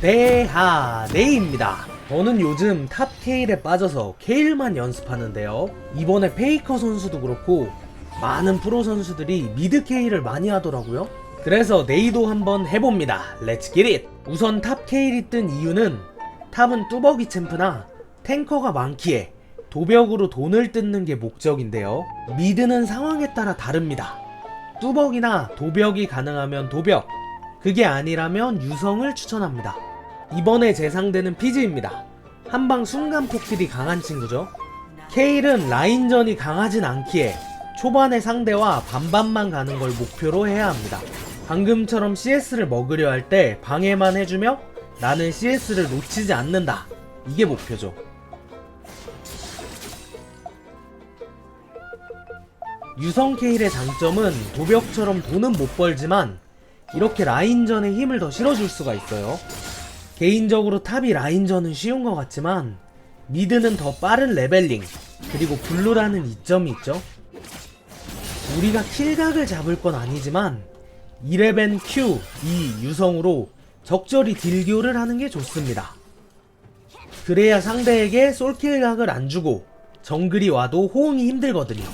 대하네입니다. 저는 요즘 탑 케일에 빠져서 케일만 연습하는데요. 이번에 페이커 선수도 그렇고 많은 프로 선수들이 미드 케일을 많이 하더라고요. 그래서 네이도 한번 해봅니다. 렛츠 기릿! 우선 탑 케일이 뜬 이유는 탑은 뚜벅이 챔프나 탱커가 많기에 도벽으로 돈을 뜯는 게 목적인데요. 미드는 상황에 따라 다릅니다. 뚜벅이나 도벽이 가능하면 도벽, 그게 아니라면 유성을 추천합니다. 이번에 제 상대는 피즈입니다. 한방 순간 폭딜이 강한 친구죠. 케일은 라인전이 강하진 않기에 초반에 상대와 반반만 가는 걸 목표로 해야 합니다. 방금처럼 CS를 먹으려 할 때 방해만 해주며 나는 CS를 놓치지 않는다. 이게 목표죠. 유성 케일의 장점은 도벽처럼 돈은 못 벌지만 이렇게 라인전에 힘을 더 실어줄 수가 있어요. 개인적으로 탑이 라인전은 쉬운 것 같지만 미드는 더 빠른 레벨링 그리고 블루라는 이점이 있죠. 우리가 킬각을 잡을 건 아니지만 2레벤 Q, 2 유성으로 적절히 딜교를 하는 게 좋습니다. 그래야 상대에게 솔킬각을 안 주고 정글이 와도 호응이 힘들거든요.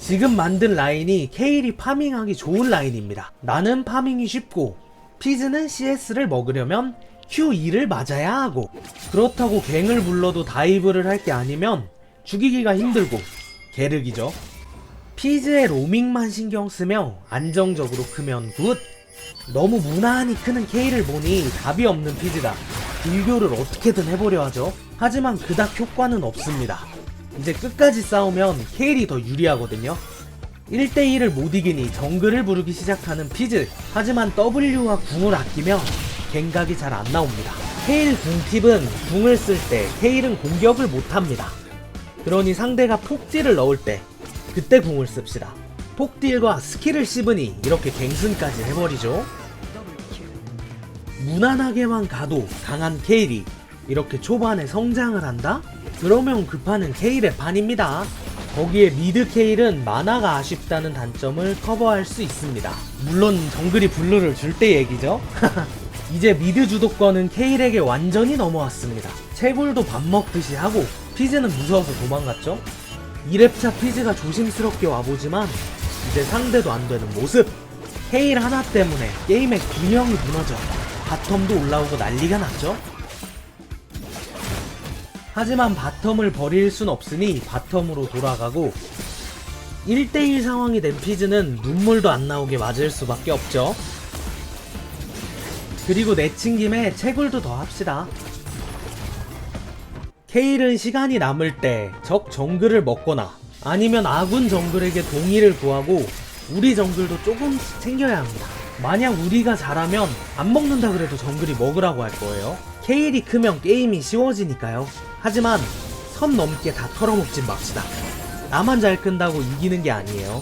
지금 만든 라인이 케일이 파밍하기 좋은 라인입니다. 나는 파밍이 쉽고 피즈는 CS를 먹으려면 Q2를 맞아야 하고 그렇다고 갱을 불러도 다이브를 할 게 아니면 죽이기가 힘들고 게르기죠. 피즈의 로밍만 신경 쓰며 안정적으로 크면 굿. 너무 무난히 크는 케일을 보니 답이 없는 피즈가 딜교를 어떻게든 해보려 하죠. 하지만 그닥 효과는 없습니다. 이제 끝까지 싸우면 케일이 더 유리하거든요. 1대1을 못 이기니 정글을 부르기 시작하는 피즈. 하지만 W와 궁을 아끼며 갱각이 잘 안 나옵니다. 케일 궁팁은 궁을 쓸때 케일은 공격을 못합니다. 그러니 상대가 폭딜을 넣을 때 그때 궁을 씁시다. 폭딜과 스킬을 씹으니 이렇게 갱승까지 해버리죠. 무난하게만 가도 강한 케일이 이렇게 초반에 성장을 한다? 그러면 그 판은 케일의 판입니다. 거기에 미드 케일은 만화가 아쉽다는 단점을 커버할 수 있습니다. 물론 정글이 블루를 줄 때 얘기죠. 이제 미드 주도권은 케일에게 완전히 넘어왔습니다. 채굴도 밥 먹듯이 하고 피즈는 무서워서 도망갔죠. 2렙차 피즈가 조심스럽게 와보지만 이제 상대도 안 되는 모습. 케일 하나 때문에 게임의 균형이 무너져 바텀도 올라오고 난리가 났죠. 하지만 바텀을 버릴 순 없으니 바텀으로 돌아가고 1대1 상황이 된 피즈는 눈물도 안 나오게 맞을 수밖에 없죠. 그리고 내친 김에 채굴도 더 합시다. 케일은 시간이 남을 때 적 정글을 먹거나 아니면 아군 정글에게 동의를 구하고 우리 정글도 조금씩 챙겨야 합니다. 만약 우리가 잘하면 안 먹는다 그래도 정글이 먹으라고 할 거예요. 케일이 크면 게임이 쉬워지니까요. 하지만 선 넘게 다 털어먹진 맙시다. 나만 잘 끈다고 이기는 게 아니에요.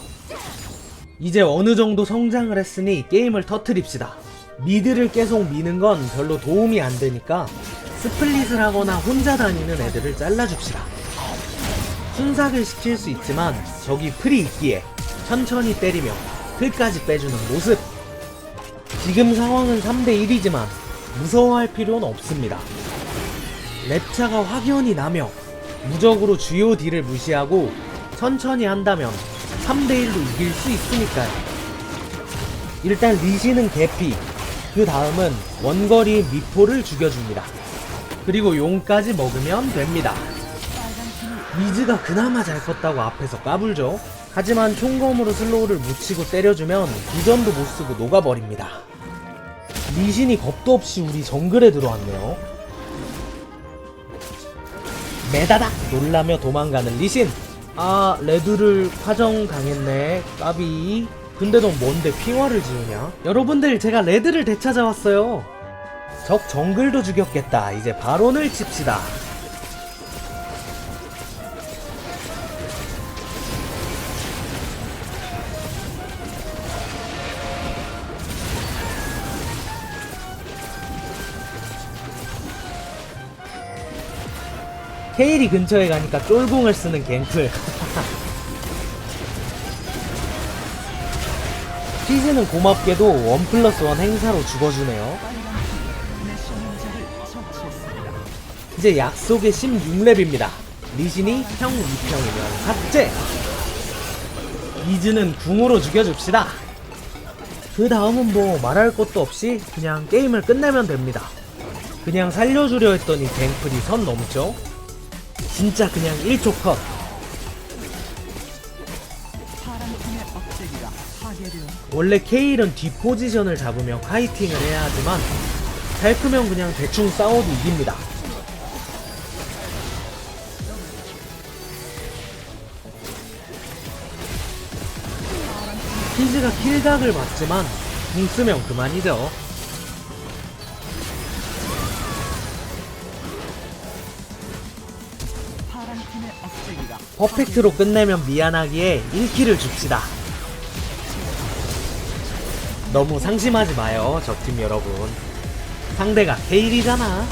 이제 어느 정도 성장을 했으니 게임을 터트립시다. 미드를 계속 미는 건 별로 도움이 안 되니까 스플릿을 하거나 혼자 다니는 애들을 잘라줍시다. 순삭을 시킬 수 있지만 적이 풀이 있기에 천천히 때리며 풀까지 빼주는 모습. 지금 상황은 3대1이지만 무서워할 필요는 없습니다. 랩차가 확연히 나며 무적으로 주요 딜을 무시하고 천천히 한다면 3대1로 이길 수 있으니까요. 일단 리시는 개피, 그 다음은 원거리 미포를 죽여줍니다. 그리고 용까지 먹으면 됩니다. 미즈가 그나마 잘 컸다고 앞에서 까불죠. 하지만 총검으로 슬로우를 묻히고 때려주면 구전도 못쓰고 녹아버립니다. 리신이 겁도 없이 우리 정글에 들어왔네요. 메다닥 놀라며 도망가는 리신. 아 레드를 화정 당했네. 까비. 근데 넌 뭔데 핑화를 지우냐? 여러분들 제가 레드를 되찾아왔어요. 적 정글도 죽였겠다. 이제 바론을 칩시다. 케일이 근처에 가니까 쫄궁을 쓰는 갱플. 피즈는 고맙게도 원 플러스 원 행사로 죽어주네요. 이제 약속의 16렙입니다. 리신이 형 2평이면 삭제! 이즈는 궁으로 죽여줍시다. 그 다음은 뭐 말할 것도 없이 그냥 게임을 끝내면 됩니다. 그냥 살려주려 했더니 갱플이 선 넘죠? 진짜 그냥 1초 컷. 원래 케일은 뒷포지션을 잡으며 카이팅을 해야 하지만 잘 크면 그냥 대충 싸워도 이깁니다. 키즈가 킬각을 맞지만 궁 쓰면 그만이죠. 퍼펙트로 끝내면 미안하기에 1킬을 줍시다. 너무 상심하지 마요, 저팀 여러분. 상대가 케일이잖아.